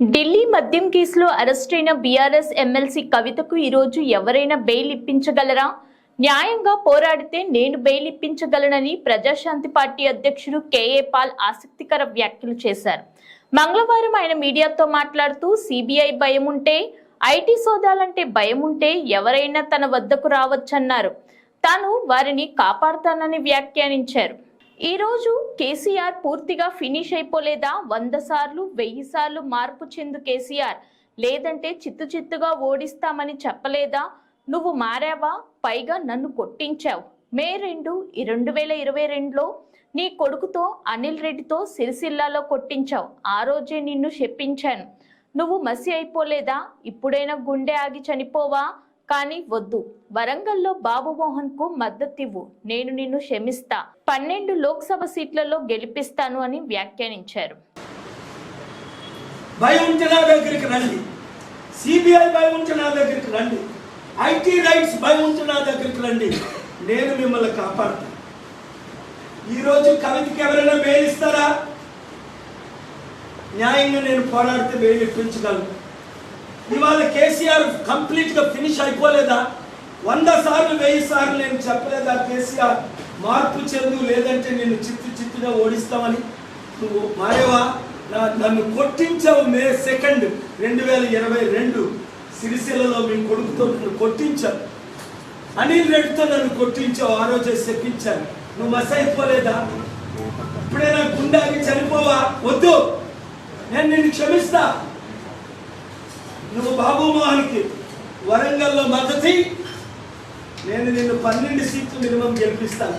ఢిల్లీ మద్యం కేసులో అరెస్టైన BRS MLC కవితకు ఈరోజు ఎవరైనా బెయిల్ ఇప్పించగలరా? న్యాయంగా పోరాడితే నేను బెయిల్ ఇప్పించగలనని ప్రజాశాంతి పార్టీ అధ్యక్షుడు కేఏ పాల్ ఆసక్తికర వ్యాఖ్యలు చేశారు. మంగళవారం ఆయన మీడియాతో మాట్లాడుతూ సిబిఐ భయం ఉంటే ఐటీ సోదాలంటే భయం ఉంటే ఎవరైనా తన వద్దకు రావచ్చన్నారు. తాను వారిని కాపాడతానని వ్యాఖ్యానించారు. ఈరోజు కేసీఆర్ పూర్తిగా ఫినిష్ అయిపోలేదా? వంద సార్లు వెయ్యి సార్లు మార్పు చెందు కేసీఆర్. లేదంటే చిత్తు చిత్తుగా ఓడిస్తామని చెప్పలేదా? నువ్వు మారావా? పైగా నన్ను కొట్టించావు. మే రెండు రెండు వేల ఇరవై రెండులో నీ కొడుకుతో అనిల్ రెడ్డితో సిరిసిల్లాలో కొట్టించావు. ఆ రోజే నిన్ను చెప్పించాను నువ్వు మసి అయిపోలేదా? ఇప్పుడైనా గుండె ఆగి చనిపోవా? కానీ వద్దు. వరంగల్లో బాబుమోహన్కు మద్దతివ్వు. నేను నిన్ను క్షమిస్తా. పన్నెండు లోక్సభ సీట్లలో గెలిపిస్తాను అని వ్యాఖ్యానించారు. భయం ఉంటే దగ్గరికి రండి. సిబిఐ భయం దగ్గరికి రండి. ఐటీ రైట్స్ భయం దగ్గరికి రండి. నేను మిమ్మల్ని కాపాడుతాను ఈరోజు కవితకి ఎవరైనా మేలిస్తారా? న్యాయంగా నేను పోరాడితే మేలు ఇప్పించగలను. ఇవాళ కేసీఆర్ కంప్లీట్గా ఫినిష్ అయిపోలేదా? వంద సార్లు వెయ్యి సార్లు నేను చెప్పలేదా కేసీఆర్ మార్పు చెందు లేదంటే నేను చిత్తు చిత్తుగా ఓడిస్తామని? నువ్వు మాయవా నా- నన్ను కొట్టించావు మే సెకండ్ రెండు వేల ఇరవై రెండు సిరిసిల్లలో మీ కొడుకుతో నన్ను కొట్టించావు. అనిల్ రెడ్డితో నన్ను కొట్టించావు ఆ రోజే చెప్పించాను నువ్వు మస అయిపోలేదా ఇప్పుడే నా గుండాకి చనిపోవా? వద్దు. నేను నిన్ను క్షమిస్తా. నువ్వు బాబు మోహన్కి వరంగల్లో మద్దతి నేను నిన్ను పన్నెండు సీట్లు మినిమం గెలిపిస్తాను.